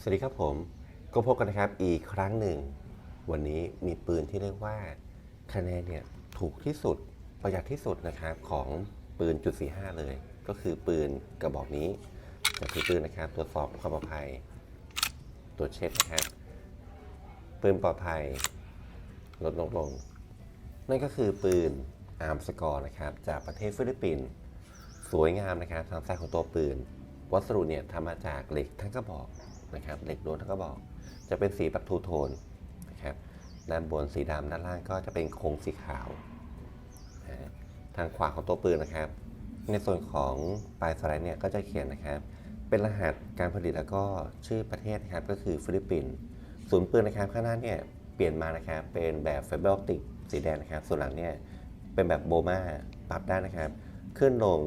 สวัสดีครับผม ก็พบกันนะครับอีกครั้งหนึ่ง วันนี้มีปืนที่เรียกว่าคะแนนเนี่ยถูกที่สุดประหยัดที่สุดนะครับของปืนจุด45เลย ก็คือปืนกระบอกนี้จะคือปืนนะครับตรวจสอบความปลอดภัยตรวจเช็คนะครับปืนปลอดภัยลดลงลง นั่นก็คือปืนอาร์มสกอร์นะครับจากประเทศฟิลิปปินส์สวยงามนะครับทางซ้ายของตัวปืน วัสดุเนี่ยทำมาจากเหล็กทั้งกระบอก นะครับ เหล็กล้วนทั้งกระบอก จะเป็นสีแบบทูโทนนะครับ ด้านบนสีดำด้านล่างก็จะเป็นโครงสีขาวนะทางขวาของตัวปืนนะครับ ในส่วนของปลายสไลด์เนี่ยก็จะเขียนนะครับ เป็นรหัสการผลิตแล้วก็ชื่อประเทศนะครับก็คือฟิลิปปินส์ ศูนย์ปืนนะครับข้างหน้าเนี่ยเปลี่ยนมานะครับเป็นแบบไฟเบอร์ออปติกสีแดงนะครับ ส่วนหลังเนี่ยเป็นแบบโบมาปรับได้นะครับขึ้นลง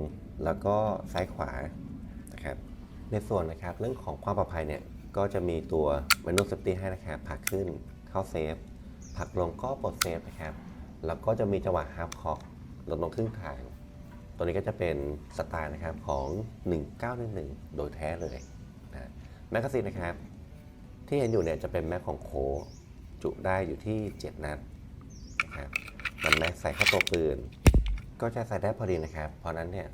แล้วก็ซ้ายขวานะครับในส่วนนะครับเรื่องของความปลอดภัยเนี่ย ก็จะมีตัว Manual Safety ให้นะครับผลักขึ้นเข้าเซฟผลักลงก็ปลดเซฟนะครับแล้วก็จะมีจังหวะฮาร์ปคอกลดลงครึ่งทาง ตัวนี้ก็จะเป็นสไตล์นะครับของ 1911 โดยแท้เลยนะแมกกาซีนนะครับ ที่เห็นอยู่เนี่ยจะเป็นแม็กของโคจุได้อยู่ที่ 7 นัดนะครับมันแม็กใส่เข้าตัวปืน ก็จะใส่ได้พอดีนะครับ เพราะนั้นเนี่ย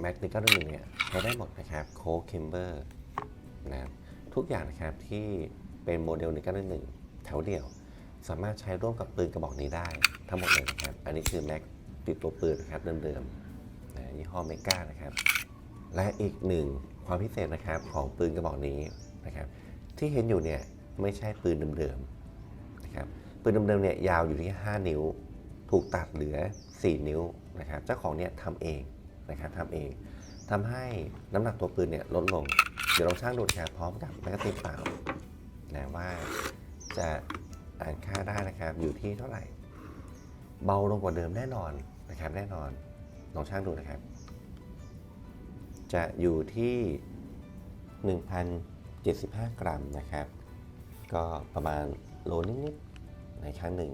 แม็กนิกเกิลหนึ่งเนี่ยใช้ได้หมดนะครับโคเคมเบอร์นะครับ ทุกอย่างนะครับที่เป็นโมเดลหนึ่งเก้าหนึ่งแถวเดียว สามารถใช้ร่วมกับปืนกระบอกนี้ได้ ทั้งหมดเลยนะครับ อันนี้คือแม็กติดตัวปืนนะครับเดิมๆนะยี่ห้อเมกานะครับ และอีกหนึ่งความพิเศษนะครับของปืนกระบอกนี้นะครับ ที่เห็นอยู่เนี่ยไม่ใช่ปืนเดิมๆนะครับปืนเดิมๆเนี่ยยาวอยู่ที่ 5 นิ้ว ถูกตัดเหลือ 4 นิ้วนะครับ เจ้าของเนี่ยทำเองนะครับทำเอง ทำให้น้ำหนักตัวปืนเนี่ยลดลง เดี๋ยวลองช่างดูนะครับพร้อมกับแมกกาซีนเปล่านะว่าจะอ่านค่าได้นะครับอยู่ที่เท่าไหร่ เบาลงกว่าเดิมแน่นอนนะครับแน่นอนลองช่างดูนะครับ จะอยู่ที่ 1,075 กรัมนะครับ ก็ประมาณโลนิดๆในครั้งหนึ่ง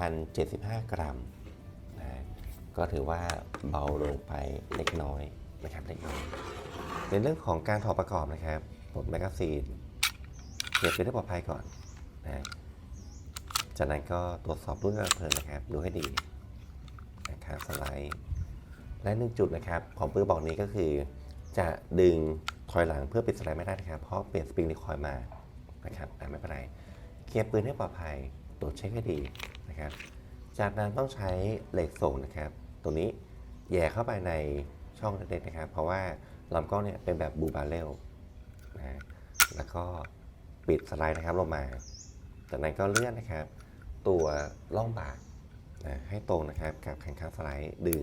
1,075 กรัม ก็ถือว่าเบาลงไปเล็กน้อยนะครับเล็กน้อยในเรื่องของการถอดประกอบนะครับ ผมแมกกาซีนเก็บเป็นที่ปลอดภัยก่อนนะจากนั้นก็ตรวจสอบรุ่นกระเพลิงนะครับ ดูให้ดีนะครับสไลด์ และหนึ่งจุดนะครับ ของปืนบอกนี้ก็คือ จะดึงถอยหลังเพื่อปิดสไลด์ไม่ได้นะครับ เพราะเปลี่ยนสปริงรีคอยมานะครับอ่ไม่เป็นไรเคลียร์ปืนให้ปลอดภัยตรวจเช็คให้ดีนะครับ จากนั้นต้องใช้เหล็กส่งนะครับ ตรงนี้แย่เข้าไปในช่องเล็กๆนะครับ เพราะว่าลำกล้องเนี่ยเป็นแบบบูบาเรลนะแล้วก็ปิดสไลด์นะครับลงมาจากนั้นก็เลื่อนนะครับ ตัวล่องบากนะให้ตรงนะครับกับแขนขาสไลด์ดึง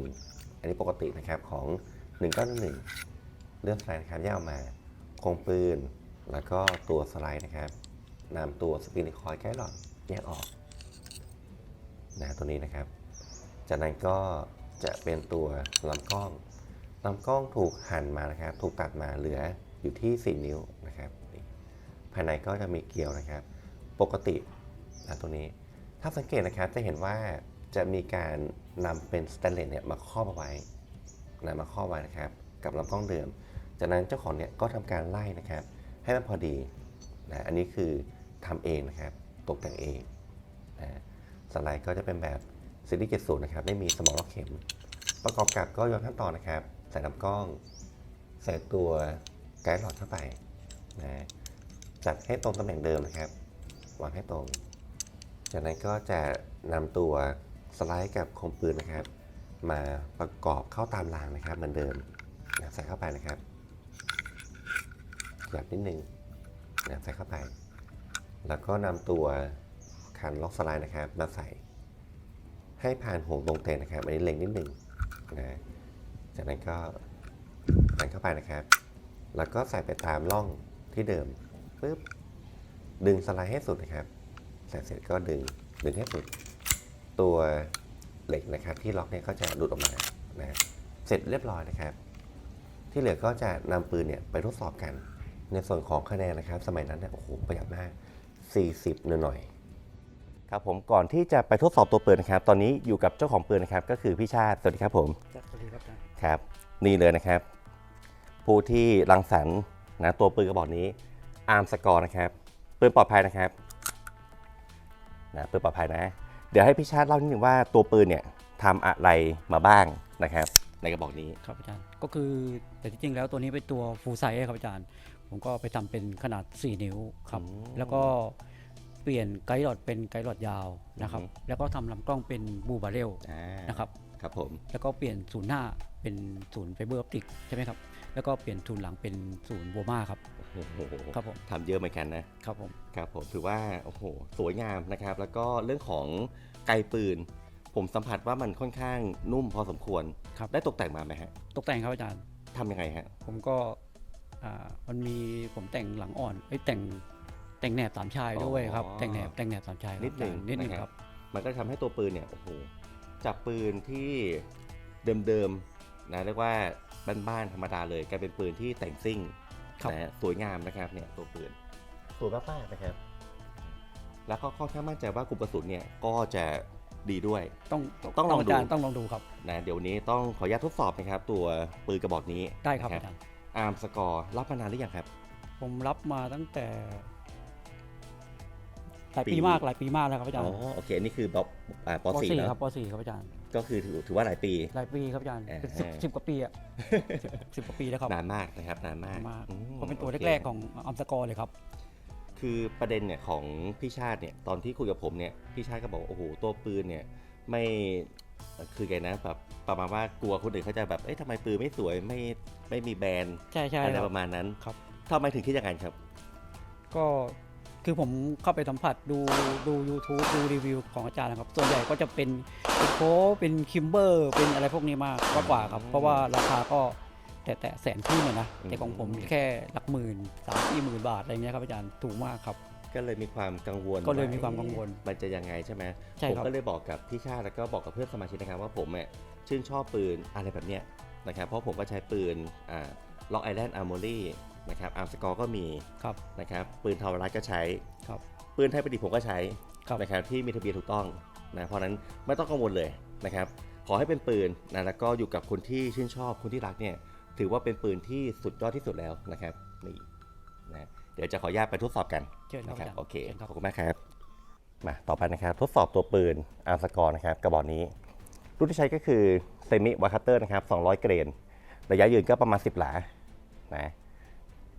อันนี้ปกตินะครับของ1911เลื่อนสไลด์นะครับแยกออกมาคงปืน แล้วก็ตัวสไลด์นะครับนำตัวสปริงคอยล์แก้หลอดแยกออกนะตัวนี้นะครับ จากนั้นก็ จะเป็นตัวลำกล้องลำกล้องถูกหั่นมานะครับ ถูกตัดมาเหลืออยู่ที่ 4 นิ้วนะครับนี่ภายในก็จะมีเกลียวนะครับ ปกตินะตัวนี้ ถ้าสังเกตนะครับจะเห็นว่าจะมีการนำเป็นสแตนเลสเนี่ยมาครอบเอาไว้นะมาครอบไว้นะครับ กับลำกล้องเดิม จากนั้นเจ้าของเนี่ยก็ทำการไล่นะครับ ให้มันพอดีนะอันนี้คือทำเองนะครับ ตกแต่งเองนะสไลด์ก็จะเป็นแบบ ซีรีส์70 นะครับไม่มีสมองล็อกเข็ม ประกอบกับก็ย้อนขั้นตอนนะครับ ใส่ลำกล้อง ใส่ตัวไกด์หลอดเข้าไปนะจัดให้ตรงตำแหน่งเดิมนะครับ วางให้ตรง จากนั้นก็จะนำตัวสไลด์กับคมปืนนะครับ มาประกอบเข้าตามรางนะครับ เหมือนเดิมนะใส่เข้าไปนะครับขยับนิดนึงนะใส่เข้าไป แล้วก็นำตัวคันล็อกสไลด์นะครับ มาใส่ ให้ผ่านห่วงตรงเตนนะครับ อันนี้เล็งนิดหนึ่งนะจากนั้นก็ใส่เข้าไปนะครับ แล้วก็ใส่ไปตามร่องที่เดิมปึ๊บดึงสไลด์ให้สุดนะครับใส่เสร็จก็ดึงดึงให้สุด ตัวเหล็กนะครับ ที่ล็อกเนี่ยก็จะหลุดออกมานะเสร็จเรียบร้อยนะครับ ที่เหลือก็จะนำปืนเนี่ยไปทดสอบกัน ในส่วนของคะแนนนะครับ สมัยนั้นเนี่ยโอ้โหประหยัดมาก 40หน่อย ครับผมก่อนที่จะไปทดสอบตัวปืนนะครับ ตอนนี้อยู่กับเจ้าของปืนนะครับ ก็คือพี่ชาติสวัสดีครับผมครับสวัสดีครับอาจารย์ครับ นี่เลยนะครับ ผู้ที่รังสรรค์นะตัวปืนกระบอกนี้อาร์มสกอร์นะครับปืนปลอดภัยนะครับนะปืนปลอดภัยนะ เดี๋ยวให้พี่ชาติเล่านิดนึงว่าตัวปืนเนี่ยทำอะไรมาบ้างนะครับ ในกระบอกนี้ครับอาจารย์ก็คือแต่ที่จริงแล้วตัวนี้เป็นตัวฟูลไซส์ครับอาจารย์ ผมก็ไปทำเป็นขนาด 4 นิ้วครับอืมแล้วก็เปลี่ยนไกด์หลอดเป็นไกด์หลอดยาวนะครับอือฮึแล้วก็ทำลำกล้องเป็นบูบาเรลอ่านะครับครับผมแล้วก็เปลี่ยนศูนย์หน้าเป็นศูนย์ไฟเบอร์ออปติกใช่ไหมครับ แล้วก็เปลี่ยนศูนย์หลังเป็นศูนย์โบมาครับโอ้โหครับผมทำเยอะเหมือนกันนะครับผมครับผมถือว่าโอ้โหสวยงามนะครับ แล้วก็เรื่องของไกลปืน ผมสัมผัสว่ามันค่อนข้างนุ่มพอสมควรครับได้ตกแต่งมาไหมฮะตกแต่งครับอาจารย์ทำยังไงฮะผมก็อ่ามันมีผมแต่งหลังอ่อนเอ้ยแต่ง แต่งแหนบสามชายด้วยครับอ๋อ แต่งแหนบแต่งแหนบสามชายครับนิดหนึ่งอาจารย์นิดหนึ่งนะคครัรับบมันก็ทำให้ตัวปืนเนี่ยโอ้โหจากปืนที่เดิมๆนะเรียกว่าบ้านๆธรรมดาเลยกลายเป็นปืนที่แต่งซิ่งครับนะฮะสวยงามนะครับเนี่ยตัวปืนสวยมากๆนะครับ แล้วก็ค่อนข้างมั่นใจว่ากลุ่มกระสุนเนี่ยก็จะดีด้วย ต้องต้องลองอาจารย์ดูต้องลองดูครับนะเดี๋ยววันนี้ต้องขออนุญาตทดสอบนะครับ ตัวปืนกระบอกนี้ได้ครับนะอาจารย์อาร์มสกอร์รับมานานหรือยังครับ ผมรับมาตั้งแต่ห ลายปีปีมากหลายปีมากแล้วครับอาจารอ๋อย์โอเคอันนี้คือแบบอ่าปปสี่สี่แล้วครับปสี่ครับอาจารย์ก็คือถือถือว่าหลายปีหลายปีครับอาจารย์อ่าเป็นสิบสิบกว่าปีอะสิบสิบกว่าปีแล้วครับนานมากนะครับนานมากมากอืมก็เป็นตัวโคแรกๆของอัมสกอร์เลยครับ คือประเด็นเนี่ยของพี่ชาติเนี่ยตอนที่คุยกับผมเนี่ยพี่ชาติก็บอกว่าโอ้โหตัวปืนเนี่ยไม่คือไงนะแบบประมาณว่ากลัวคนอื่นเขาจะแบบเอ๊ะทำไมปืนไม่สวยไม่ไม่มีแบรนด์ใช่ใช่อะไรครัปบระมาณนั้นครับทำไมถึงคิดอย่างนั้นครับ ก็ คือผมเข้าไปสัมผัสดูดู YouTube ดูรีวิวของอาจารย์นะครับส่วนใหญ่ก็จะเป็นเป็นโค้ชเป็นคิมเบอร์เป็นอะไรพวกนี้มากมากกว่าครับ เพราะว่าราคาก็แต่แต่แสนขึ้นเลยนะแต่ของผมแค่หลักหมื่นสามสี่หมื่นบาทอะไรเงี้ยครับอาจารย์ถูกมากครับ ก็เลยมีความกังวลก็เลยมีความกังวลมันจะยังไงใช่ไหมใช่ผมครับ ก็เลยบอกกับพี่ชาติแล้วก็บอกกับเพื่อนสมาชิกนะครับว่าผมเนี่ยชื่นชอบปืนอะไรแบบเนี้ยนะครับเพราะผมก็ใช้ปืนล็อกไอแลนด์อาร์มอรี่ นะครับอาร์มสกอร์ก็มีครับนะครับปืนทาวรัสก็ใช้ครับปืนไทยประดิษฐ์ผมก็ใช้ครับนะครับที่มีทะเบียนถูกต้องนะเพราะฉะนั้นไม่ต้องกังวลเลยนะครับขอให้เป็นปืนนะแล้วก็อยู่กับคนที่ชื่นชอบคนที่รักเนี่ยถือว่าเป็นปืนที่สุดยอดที่สุดแล้วนะครับนี่นะเดี๋ยวจะขออนุญาตไปทดสอบกันเชิญครับนะครับอาจารย์โอเคเชิญครับขอบคุณมากครับมาต่อไปนะครับทดสอบตัวปืนอาร์สกอร์นะครับกระบอกนี้ รุ่นที่ใช้ก็คือเซมิวาคัตเตอร์นะครับ200 เกรน ระยะยืนก็ประมาณ 10 หลานะ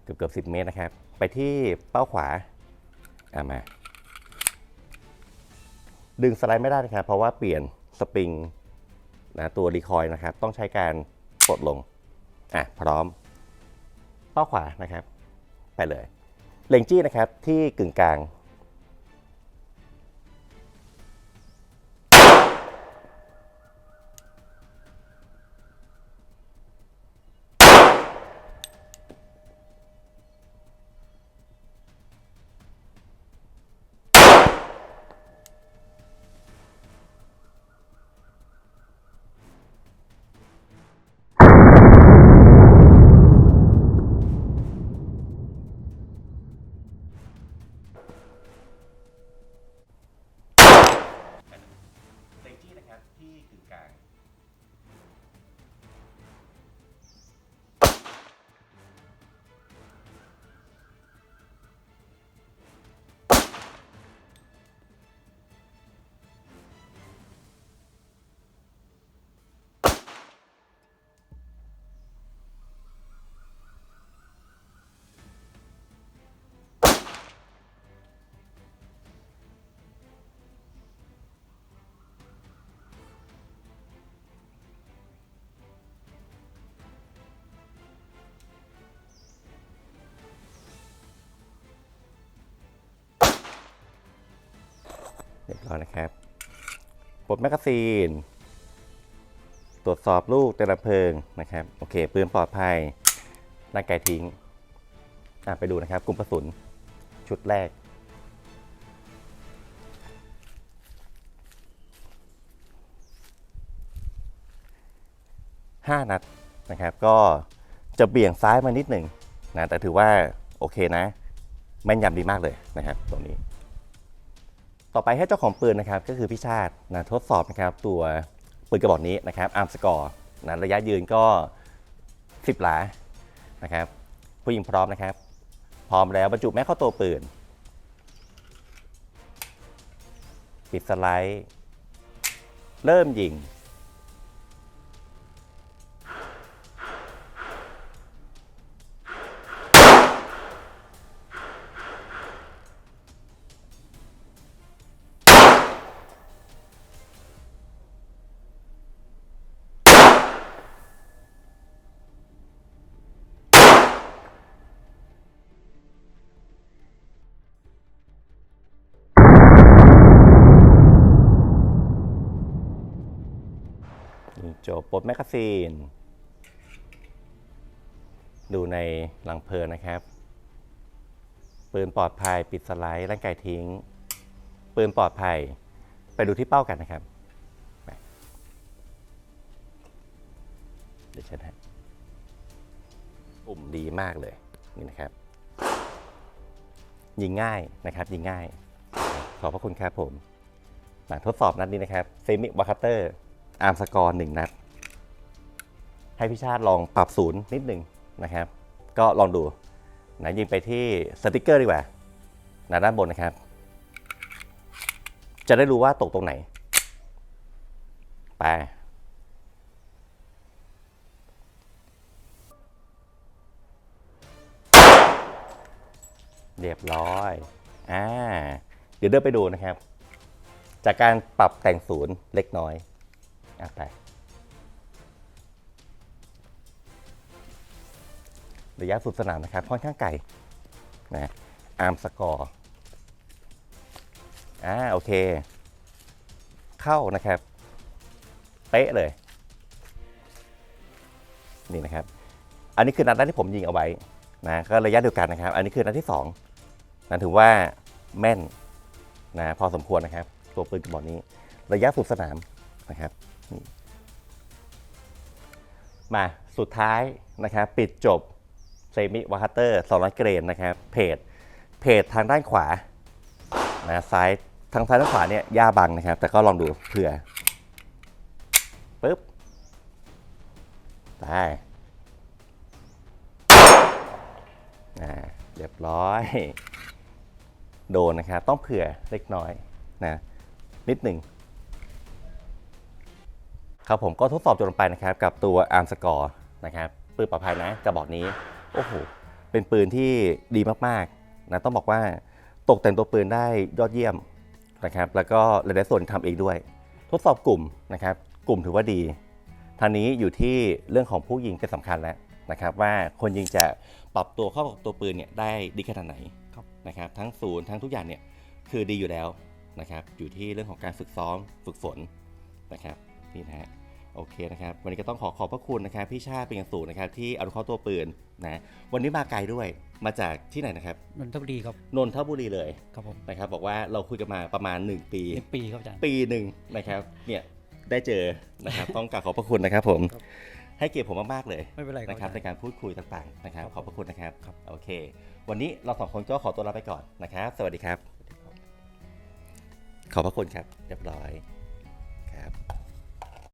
เกือบเกือบสิเมตรนะครับ ไปที่เป้าขวาอามา ดึงสไลด์ไม่ได้นะครับ เพราะว่าเปลี่ยนสปริงนะตัวรีคอยล์นะครับ ต้องใช้การกดลง อะ พร้อม เป้าขวานะครับ ไปเลย เล็งจี้นะครับที่กึ่งกลาง กึ่งกลางเรีย นะครับ ปลดแมกกาซีน ตรวจสอบลูกแต่ละเพลิงนะครับ โอเค ปืนปลอดภัยร่างกายทิ้ง ไปดูนะครับ กลุ่มกระสุนชุดแรก5นัดนะครับ ก็จะเบี่ยงซ้ายมานิดหนึ่งนะ แต่ถือว่าโอเคนะ แม่นยำดีมากเลยนะครับตรงนี้ ต่อไปให้เจ้าของปืนนะครับก็คือพี่ชาตินะทดสอบนะครับตัวปืนกระบอกนี้นะครับอาร์มสกอร์นะระยะยืนก็ 10 หลานะครับผู้หญิงพร้อมนะครับ พร้อมแล้วบรรจุแม็กเข้าตัวปืน ปิดสไลด์ เริ่มยิง จบปลดแมกกาซีน ดูในหลังเพลินนะครับ ปืนปลอดภัยปิดสไลด์ร่างกายทิ้ง ปืนปลอดภัย ไปดูที่เป้ากันนะครับเดี๋ยวเชิญฮะปุ่มดีมากเลยนี่นะครับ ยิงง่ายนะครับ ยิงง่าย ขอบพระคุณครับผมมาทดสอบนัดนี้นะครับเซมิวาคาเตอร์อาร์มสกอร์หนึ่งนัด ให้พี่ชาติลองปรับศูนย์นิดหนึ่งนะครับ ก็ลองดูนะยิงไปที่สติกเกอร์ดีกว่านะด้านบนนะครับ จะได้รู้ว่าตกตรงไหน ไป เรียบร้อย อ่า เดี๋ยวเดินไปดูนะครับ จากการปรับแต่งศูนย์เล็กน้อยอะไป ระยะสุดสนามนะครับค่อนข้างไกลนะอาร์มสกอร์อ่าโอเค เข้านะครับ เป๊ะเลย นี่นะครับ อันนี้คือนัดแรกที่ผมยิงเอาไว้นะก็ระยะเดียวกันนะครับ อันนี้คือนัดที่สองนะถือว่าแม่นนะพอสมควรนะครับ ตัวปืนกระบอกนี้ ระยะสุดสนามนะครับมาสุดท้ายนะครับ ปิดจบ เซมิวาคัตเตอร์200เกรนนะครับเพจเพจทางด้านขวานะซ้ายทางซ้ายทางขวาเนี่ยหญ้าบังนะครับ แต่ก็ลองดูเผื่อปึ๊บได้อ่าเรียบร้อย โดนนะครับ ต้องเผื่อเล็กน้อยนะนิดหนึ่งครับผมก็ทดสอบจนลงไปนะครับ กับตัว Arm Score นะครับปืนปลอดภัยนะกระบอกนี้ โอ้โห เป็นปืนที่ดีมากๆนะต้องบอกว่าตกแต่งตัวปืนได้ยอดเยี่ยมนะครับ แล้วก็หลายๆส่วนทำเองด้วย ทดสอบกลุ่มนะครับ กลุ่มถือว่าดีทางนี้อยู่ที่เรื่องของผู้ยิงเป็นสำคัญแล้วนะครับว่าคนยิงจะปรับตัวเข้ากับตัวปืนเนี่ยได้ดีขนาดไหนครับนะครับทั้งศูนย์ทั้งทุกอย่างเนี่ยคือดีอยู่แล้วนะครับอยู่ที่เรื่องของการฝึกซ้อมฝึกฝนนะครับนี่นะฮะ โอเคนะครับ วันนี้ก็ต้องขอขอบพระคุณนะครับพี่ชาติเป็นอย่างสูงนะครับที่อนุเคราะห์ตัวปืนนะวันนี้มาไกลด้วยมาจากที่ไหนนะครับนนทบุรีครับนนทบุรีเลยครับผมนะครับบอกว่าเราคุยกันมาประมาณ 1 ปีเป็นปีครับอาจารย์ปีหนึ่งนะครับเนี่ยได้เจอนะครับต้องกราบขอบพระคุณนะครับผมครับให้เกียรติผมมาก ๆ เลยไม่เป็นไรครับนะครับอาในจารย์การพูดคุยต่างๆนะครับครับขอบพระคุณนะครับครับโอเค วันนี้เราสองคนก็ขอตัวลาไปก่อนนะครับ สวัสดีครับ ขอบพระคุณครับเรียบร้อยครับ